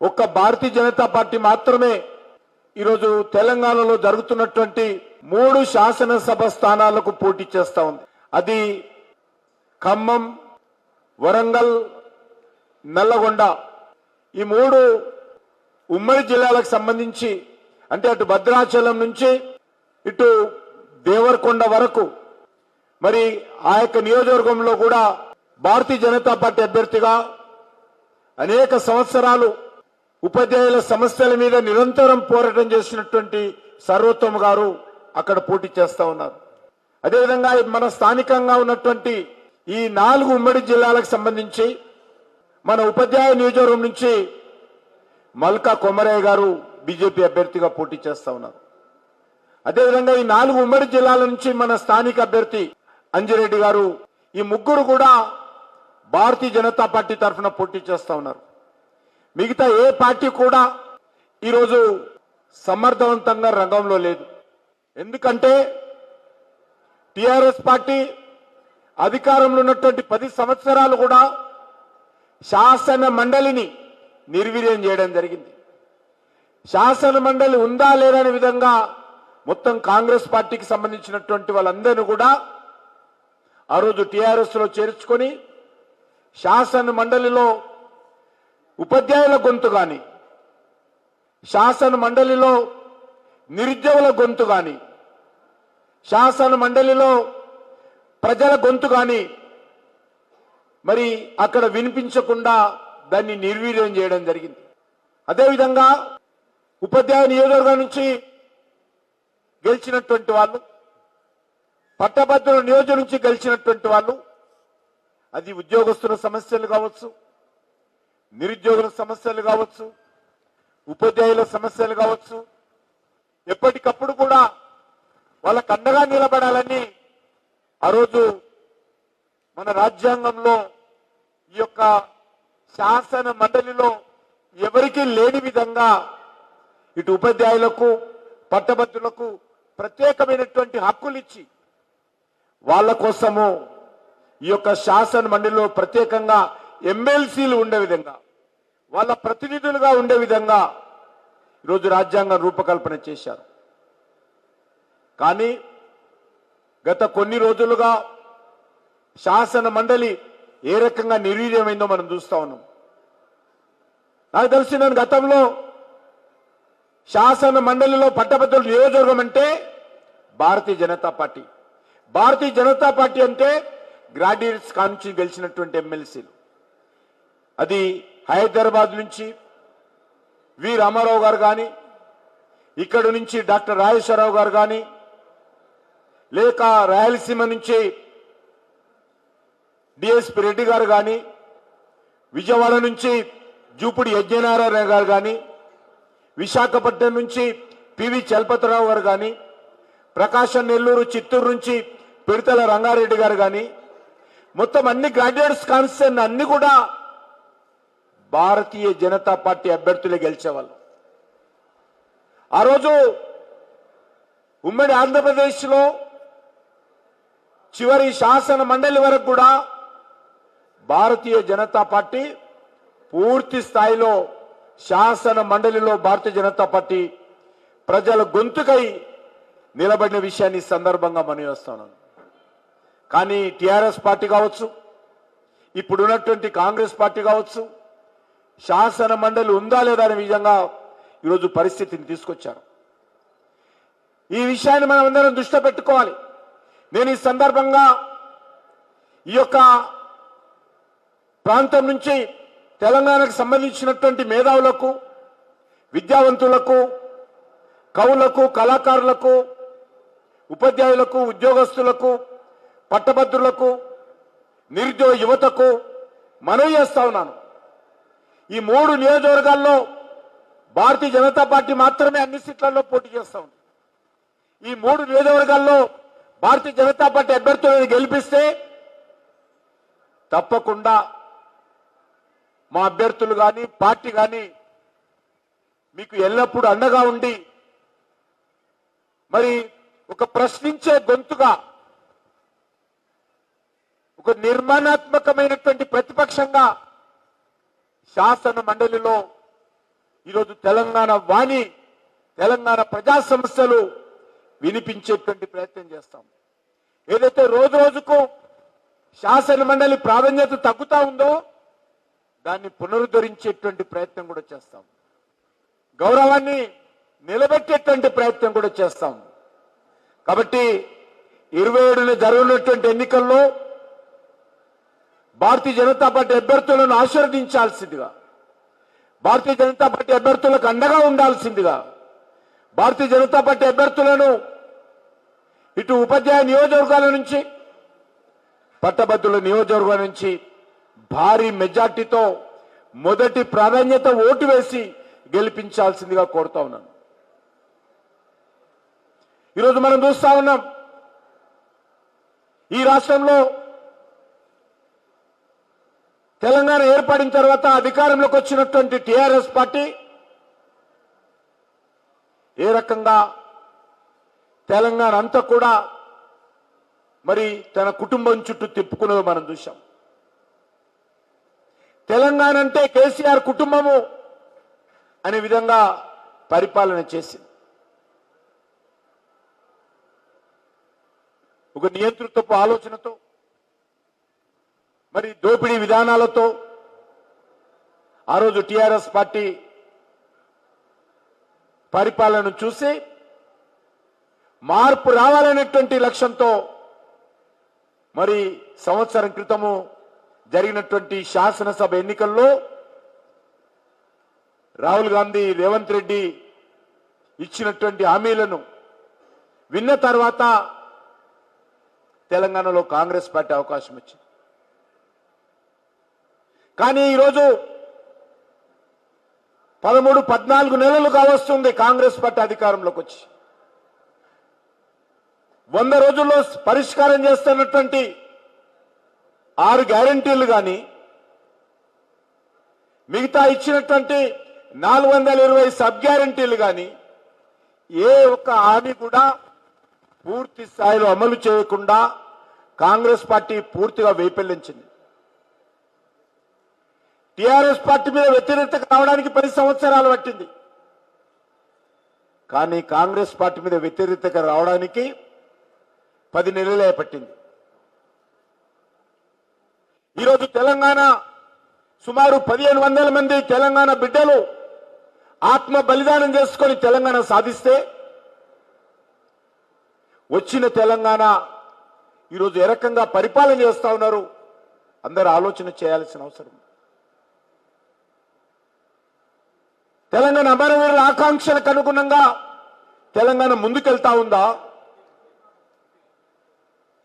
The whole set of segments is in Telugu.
ఒక్క భారతీయ జనతా పార్టీ మాత్రమే ఈరోజు తెలంగాణలో జరుగుతున్నటువంటి మూడు శాసనసభ స్థానాలకు పోటీ చేస్తా ఉంది. అది ఖమ్మం వరంగల్ నల్లగొండ. ఈ మూడు ఉమ్మడి జిల్లాలకు సంబంధించి అంటే అటు భద్రాచలం నుంచి ఇటు దేవరకొండ వరకు. మరి ఆ యొక్క నియోజకవర్గంలో కూడా భారతీయ జనతా పార్టీ అభ్యర్థిగా అనేక సంవత్సరాలు ఉపాధ్యాయుల సమస్యల మీద నిరంతరం పోరాటం చేసినటువంటి సర్వోత్తమ్ గారు అక్కడ పోటీ చేస్తా ఉన్నారు. అదేవిధంగా మన స్థానికంగా ఉన్నటువంటి ఈ నాలుగు ఉమ్మడి జిల్లాలకు సంబంధించి మన ఉపాధ్యాయ నియోజకవర్గం నుంచి మల్కా కొమరయ్య గారు బీజేపీ అభ్యర్థిగా పోటీ చేస్తా ఉన్నారు. అదేవిధంగా ఈ నాలుగు ఉమ్మడి జిల్లాల నుంచి మన స్థానిక అభ్యర్థి అంజిరెడ్డి గారు ఈ ముగ్గురు కూడా భారతీయ జనతా పార్టీ తరఫున పోటీ చేస్తా ఉన్నారు. మిగతా ఏ పార్టీ కూడా ఈరోజు సమర్థవంతంగా రంగంలో లేదు. ఎందుకంటే టిఆర్ఎస్ పార్టీ అధికారంలో ఉన్నటువంటి పది సంవత్సరాలు కూడా శాసన మండలిని నిర్వీర్యం చేయడం జరిగింది. శాసన మండలి ఉందా లేదనే విధంగా మొత్తం కాంగ్రెస్ పార్టీకి సంబంధించినటువంటి వాళ్ళందరినీ కూడా ఆ రోజు టీఆర్ఎస్లో చేర్చుకొని శాసన మండలిలో ఉపాధ్యాయుల గొంతు కానీ శాసన మండలిలో నిరుద్యోగుల గొంతు కానీ శాసన మండలిలో ప్రజల గొంతు కానీ మరి అక్కడ వినిపించకుండా దాన్ని నిర్వీర్యం చేయడం జరిగింది. అదేవిధంగా ఉపాధ్యాయ నియోజకవర్గం నుంచి గెలిచినటువంటి వాళ్ళు పట్టభద్రుల నియోజకం నుంచి గెలిచినటువంటి వాళ్ళు అది ఉద్యోగస్తుల సమస్యలు కావచ్చు నిరుద్యోగుల సమస్యలు కావచ్చు ఉపాధ్యాయుల సమస్యలు కావచ్చు ఎప్పటికప్పుడు కూడా వాళ్ళకు అండగా నిలబడాలని ఆ రోజు మన రాజ్యాంగంలో ఈ యొక్క శాసన మండలిలో ఎవరికీ లేని విధంగా ఇటు ఉపాధ్యాయులకు పట్టభద్రులకు ప్రత్యేకమైనటువంటి హక్కులు ఇచ్చి వాళ్ళ కోసము ఈ యొక్క శాసన మండలిలో ప్రత్యేకంగా ఎమ్మెల్సీలు ఉండే విధంగా వాళ్ళ ప్రతినిధులుగా ఉండే విధంగా ఈరోజు రాజ్యాంగం రూపకల్పన చేశారు. కానీ గత కొన్ని రోజులుగా శాసన మండలి ఏ రకంగా నిర్వీర్యమైందో మనం చూస్తా ఉన్నాం. నాకు తెలిసి నేను గతంలో శాసన మండలిలో పట్టభద్రులు నియోజకవర్గం అంటే భారతీయ జనతా పార్టీ. భారతీయ జనతా పార్టీ అంటే గ్రాడ్యుయేట్స్ నుంచి గెలిచినటువంటి ఎమ్మెల్సీలు. అది హైదరాబాద్ నుంచి వి రామారావు గారు కానీ ఇక్కడ నుంచి డాక్టర్ రాజేశ్వరరావు గారు కానీ లేక రాయలసీమ నుంచి డిఎస్పి రెడ్డి గారు కానీ విజయవాడ నుంచి జూపుడి యజ్ఞనారాయణ గారు కానీ విశాఖపట్నం నుంచి పివి చలపతిరావు గారు కానీ ప్రకాశం నెల్లూరు చిత్తూరు నుంచి పిడతల రంగారెడ్డి గారు కానీ మొత్తం అన్ని గ్రాడ్యుయేట్స్ కాన్స్టెన్ అన్ని కూడా భారతీయ జనతా పార్టీ అభ్యర్థులే గెలిచేవాళ్ళు. ఆ రోజు ఉమ్మడి ఆంధ్రప్రదేశ్లో చివరి శాసన మండలి వరకు కూడా భారతీయ జనతా పార్టీ పూర్తి స్థాయిలో శాసన మండలిలో భారతీయ జనతా పార్టీ ప్రజల గొంతుకై నిలబడిన విషయాన్ని సందర్భంగా మనవేస్తున్నాను కానీ టిఆర్ఎస్ పార్టీ కావచ్చు ఇప్పుడున్నటువంటి కాంగ్రెస్ పార్టీ కావచ్చు శాసన మండలి ఉందా లేదా అనే విధంగా ఈరోజు పరిస్థితిని తీసుకొచ్చారు. ఈ విషయాన్ని మనం అందరం దృష్టిలో పెట్టుకోవాలి. నేను ఈ సందర్భంగా ఈ యొక్క ప్రాంతం నుంచి తెలంగాణకు సంబంధించినటువంటి మేధావులకు విద్యావంతులకు కవులకు కళాకారులకు ఉపాధ్యాయులకు ఉద్యోగస్తులకు పట్టభద్రులకు నిరుద్యోగ యువతకు మనవి చేస్తా ఉన్నాను. ఈ మూడు నియోజకవర్గాల్లో భారతీయ జనతా పార్టీ మాత్రమే అన్ని సీట్లలో పోటీ చేస్తా ఉంది. ఈ మూడు నియోజకవర్గాల్లో భారతీయ జనతా పార్టీ అభ్యర్థులను గెలిపిస్తే తప్పకుండా మా అభ్యర్థులు కానీ పార్టీ కానీ మీకు ఎల్లప్పుడూ అండగా ఉండి మరి ఒక ప్రశ్నించే గొంతుగా ఒక నిర్మాణాత్మకమైనటువంటి ప్రతిపక్షంగా శాసన మండలిలో ఈరోజు తెలంగాణ వాణి తెలంగాణ ప్రజా సమస్యలు వినిపించేటువంటి ప్రయత్నం చేస్తాం. ఏదైతే రోజు రోజుకు శాసన మండలి ప్రాధాన్యత తగ్గుతా ఉందో దాన్ని పునరుద్ధరించేటువంటి ప్రయత్నం కూడా చేస్తాం. గౌరవాన్ని నిలబెట్టేటువంటి ప్రయత్నం కూడా చేస్తాం. కాబట్టి ఇరవై ఏడున జరగనున్నటువంటి ఎన్నికల్లో భారతీయ జనతా పార్టీ అభ్యర్థులను ఆశీర్వదించాల్సిందిగా భారతీయ జనతా పార్టీ అభ్యర్థులకు అండగా ఉండాల్సిందిగా భారతీయ జనతా పార్టీ అభ్యర్థులను ఇటు ఉపాధ్యాయ నియోజకవర్గాల నుంచి పట్టభద్రుల నియోజకవర్గం నుంచి భారీ మెజార్టీతో మొదటి ప్రాధాన్యత ఓటు వేసి గెలిపించాల్సిందిగా కోరుతా ఉన్నాను. ఈరోజు మనం చూస్తా ఉన్నాం ఈ రాష్ట్రంలో తెలంగాణ ఏర్పడిన తర్వాత అధికారంలోకి వచ్చినటువంటి టిఆర్ఎస్ పార్టీ ఏ రకంగా తెలంగాణ అంతా కూడా మరి తన కుటుంబం చుట్టూ తిప్పుకున్నది మనం చూసాం తెలంగాణ అంటే కేసీఆర్ కుటుంబము అనే విధంగా పరిపాలన చేసింది. ఒక నియంతృత్వపు ఆలోచనతో మరి దోపిడీ విధానాలతో ఆ రోజు టిఆర్ఎస్ పార్టీ పరిపాలన చూసి మార్పు రావాలనేటువంటి లక్ష్యంతో మరి సంవత్సరం క్రితము జరిగినటువంటి శాసనసభ ఎన్నికల్లో రాహుల్ గాంధీ రేవంత్ రెడ్డి ఇచ్చినటువంటి హామీలను విన్న తర్వాత తెలంగాణలో కాంగ్రెస్ పార్టీ అవకాశం వచ్చింది. కానీ ఈరోజు పదమూడు పద్నాలుగు నెలలు కావస్తుంది కాంగ్రెస్ పార్టీ అధికారంలోకి వచ్చి. వంద రోజుల్లో పరిష్కారం చేస్తున్నటువంటి ఆరు గ్యారంటీలు కానీ మిగతా ఇచ్చినటువంటి నాలుగు వందల ఇరవై సబ్ గ్యారంటీలు కానీ ఏ ఒక్క హామీ కూడా పూర్తి స్థాయిలో అమలు చేయకుండా కాంగ్రెస్ పార్టీ పూర్తిగా వైఫల్యించింది టిఆర్ఎస్ పార్టీ మీద వ్యతిరేకత రావడానికి పది సంవత్సరాలు పట్టింది. కానీ కాంగ్రెస్ పార్టీ మీద వ్యతిరేకత రావడానికి పది నెలలే పట్టింది. ఈరోజు తెలంగాణ సుమారు పదిహేను వందల మంది తెలంగాణ బిడ్డలు ఆత్మ బలిదానం చేసుకొని తెలంగాణ సాధిస్తే వచ్చిన తెలంగాణ ఈరోజు ఏ రకంగా పరిపాలన చేస్తా ఉన్నారు? అందరు ఆలోచన చేయాల్సిన అవసరం ఉంది. తెలంగాణ అమరవీరుల ఆకాంక్షలకు అనుగుణంగా తెలంగాణ ముందుకెళ్తా ఉందా?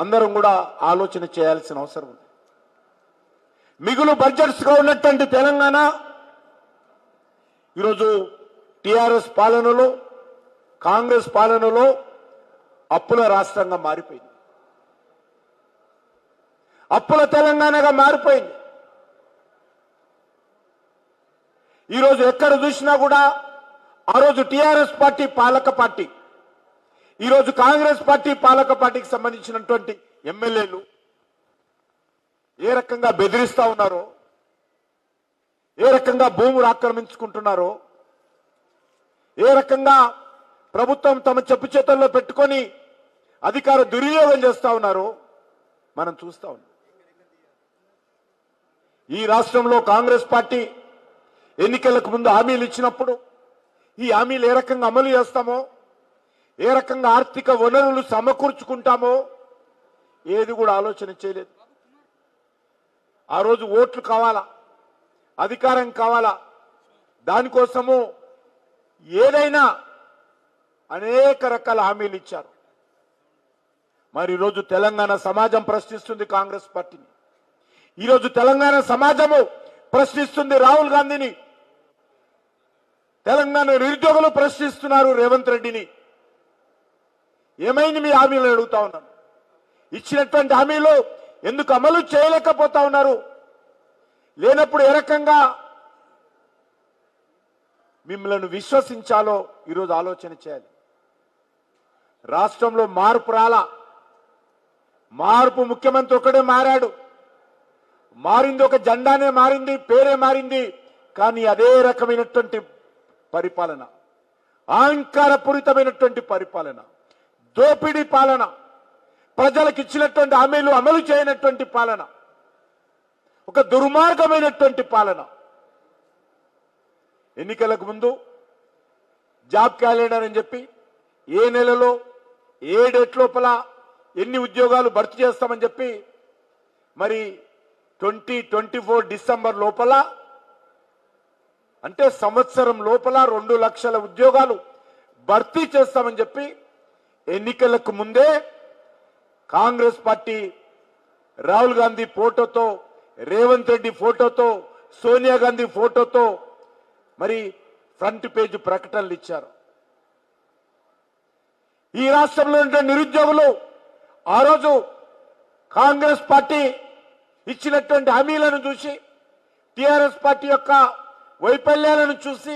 అందరం కూడా ఆలోచన చేయాల్సిన అవసరం ఉంది. మిగులు బడ్జెట్స్గా ఉన్నటువంటి తెలంగాణ ఈరోజు టిఆర్ఎస్ పాలనలో కాంగ్రెస్ పాలనలో అప్పుల రాష్ట్రంగా మారిపోయింది. అప్పుల తెలంగాణగా మారిపోయింది. ఈరోజు ఎక్కడ చూసినా కూడా ఆ రోజు టిఆర్ఎస్ పార్టీ పాలక పార్టీ. ఈరోజు కాంగ్రెస్ పార్టీ పాలక పార్టీకి సంబంధించినటువంటి ఎమ్మెల్యేలు ఏ రకంగా బెదిరిస్తా ఉన్నారో ఏ రకంగా భూములు ఆక్రమించుకుంటున్నారో ఏ రకంగా ప్రభుత్వం తమ చెప్పు చేతుల్లో పెట్టుకొని అధికార దుర్వినియోగం చేస్తా ఉన్నారో మనం చూస్తా ఉన్నాం. ఈ రాష్ట్రంలో కాంగ్రెస్ పార్టీ ఎన్నికలకు ముందు హామీలు ఇచ్చినప్పుడు ఈ హామీలు ఏ రకంగా అమలు చేస్తామో ఏ రకంగా ఆర్థిక వనరులు సమకూర్చుకుంటామో ఏది కూడా ఆలోచన చేయలేదు. ఆ రోజు ఓట్లు కావాలా? అధికారం కావాలా? దానికోసము ఏదైనా అనేక రకాల హామీలు ఇచ్చారు. మరి ఈరోజు తెలంగాణ సమాజం ప్రశ్నిస్తుంది కాంగ్రెస్ పార్టీని. ఈరోజు తెలంగాణ సమాజము ప్రశ్నిస్తుంది రాహుల్ గాంధీని. తెలంగాణ నిరుద్యోగులు ప్రశ్నిస్తున్నారు రేవంత్ రెడ్డిని. ఏమైంది మీ హామీలు అడుగుతా ఉన్నాను. ఇచ్చినటువంటి హామీలు ఎందుకు అమలు చేయలేకపోతా ఉన్నారు? లేనప్పుడు ఏ రకంగా మిమ్మల్ని విశ్వసించాలో ఈరోజు ఆలోచన చేయాలి. రాష్ట్రంలో మార్పు రాలా. మార్పు ముఖ్యమంత్రి ఒకడే మారాడు. మారింది ఒక జెండానే మారింది పేరే మారింది. కానీ అదే రకమైనటువంటి పరిపాలన అహంకారపూరితమైనటువంటి పరిపాలన దోపిడీ పాలన ప్రజలకు ఇచ్చినటువంటి హామీలు అమలు చేయనటువంటి పాలన ఒక దుర్మార్గమైనటువంటి పాలన. ఎన్నికలకు ముందు జాబ్ క్యాలెండర్ అని చెప్పి ఏ నెలలో ఏ డేట్ లోపల ఎన్ని ఉద్యోగాలు భర్తీ చేస్తామని చెప్పి మరి ట్వంటీ ట్వంటీ ఫోర్ డిసెంబర్ లోపల అంటే సంవత్సరం లోపల రెండు లక్షల ఉద్యోగాలు భర్తీ చేస్తామని చెప్పి ఎన్నికలకు ముందే కాంగ్రెస్ పార్టీ రాహుల్ గాంధీ ఫోటోతో రేవంత్ రెడ్డి ఫోటోతో సోనియా గాంధీ ఫోటోతో మరి ఫ్రంట్ పేజ్ ప్రకటనలు ఇచ్చారు. ఈ రాష్ట్రంలో ఉండే నిరుద్యోగులు ఆ రోజు కాంగ్రెస్ పార్టీ ఇచ్చినటువంటి హామీలను చూసి టిఆర్ఎస్ పార్టీ యొక్క వైఫల్యాలను చూసి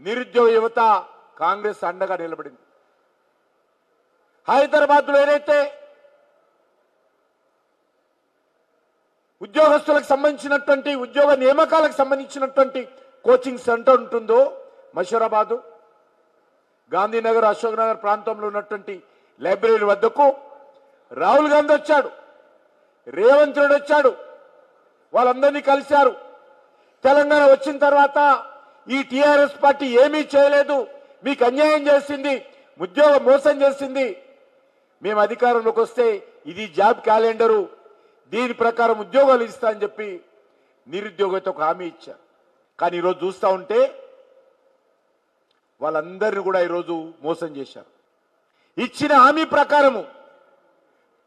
నిరుద్యోగ యువత కాంగ్రెస్ అండగా నిలబడింది. హైదరాబాద్లో ఏదైతే ఉద్యోగస్తులకు సంబంధించినటువంటి ఉద్యోగ నియామకాలకు సంబంధించినటువంటి కోచింగ్ సెంటర్ ఉంటుందో మషూరాబాదు గాంధీనగర్ అశోక్ నగర్ ప్రాంతంలో ఉన్నటువంటి లైబ్రరీ వద్దకు రాహుల్ గాంధీ వచ్చాడు రేవంత్ రెడ్డి వచ్చాడు వాళ్ళందరినీ కలిశారు. తెలంగాణ వచ్చిన తర్వాత ఈ టిఆర్ఎస్ పార్టీ ఏమీ చేయలేదు. మీకు అన్యాయం చేసింది. ఉద్యోగం మోసం చేసింది. మేము అధికారంలోకి వస్తే ఇది జాబ్ క్యాలెండరు. దీని ప్రకారం ఉద్యోగాలు ఇస్తా అని చెప్పి నిరుద్యోగత ఒక హామీ ఇచ్చారు. కానీ ఈరోజు చూస్తా ఉంటే వాళ్ళందరినీ కూడా ఈరోజు మోసం చేశారు. ఇచ్చిన హామీ ప్రకారము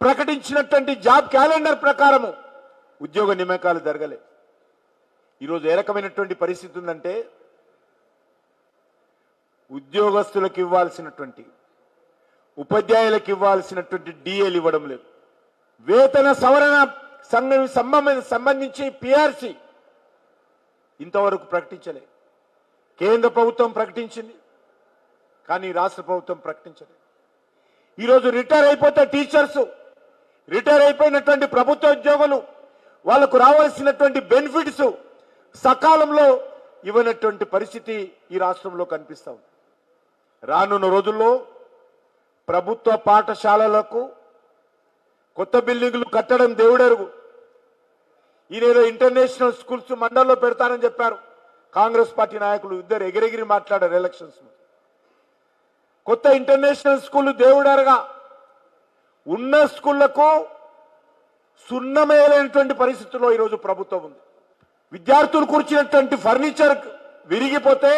ప్రకటించినటువంటి జాబ్ క్యాలెండర్ ప్రకారము ఉద్యోగ నియామకాలు జరగలేదు. ఈరోజు ఏ రకమైనటువంటి పరిస్థితి ఉందంటే ఉద్యోగస్తులకు ఇవ్వాల్సినటువంటి ఉపాధ్యాయులకు ఇవ్వాల్సినటువంటి డిఏలు ఇవ్వడం లేదు. వేతన సవరణ సంఘం సంబంధ- సంబంధించి పిఆర్సి ఇంతవరకు ప్రకటించలే. కేంద్ర ప్రభుత్వం ప్రకటించింది కానీ రాష్ట్ర ప్రభుత్వం ప్రకటించలేదు ఈరోజు రిటైర్ అయిపోతే టీచర్స్ రిటైర్ అయిపోయినటువంటి ప్రభుత్వ ఉద్యోగులు వాళ్ళకు రావాల్సినటువంటి బెనిఫిట్స్ సకాలంలో ఇవ్వనటువంటి పరిస్థితి ఈ రాష్ట్రంలో కనిపిస్తా ఉంది. రానున్న రోజుల్లో ప్రభుత్వ పాఠశాలలకు కొత్త బిల్డింగులు కట్టడం దేవుడెరుగు. ఈయనేదో ఇంటర్నేషనల్ స్కూల్స్ మండల్లో పెడతానని చెప్పారు. కాంగ్రెస్ పార్టీ నాయకులు ఇద్దరు ఎగిరెగిరి మాట్లాడారు ఎలక్షన్స్ కొత్త ఇంటర్నేషనల్ స్కూల్ దేవుడరగా. ఉన్న స్కూళ్ళకు సున్నమేలైనటువంటి పరిస్థితుల్లో ఈరోజు ప్రభుత్వం ఉంది. విద్యార్థులు కూర్చున్నటువంటి ఫర్నిచర్ విరిగిపోతే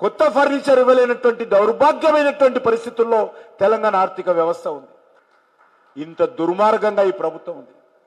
కొత్త ఫర్నిచర్ ఇవ్వలేనటువంటి దౌర్భాగ్యమైనటువంటి పరిస్థితుల్లో తెలంగాణ ఆర్థిక వ్యవస్థ ఉంది. ఇంత దుర్మార్గంగా ఈ ప్రభుత్వం ఉంది.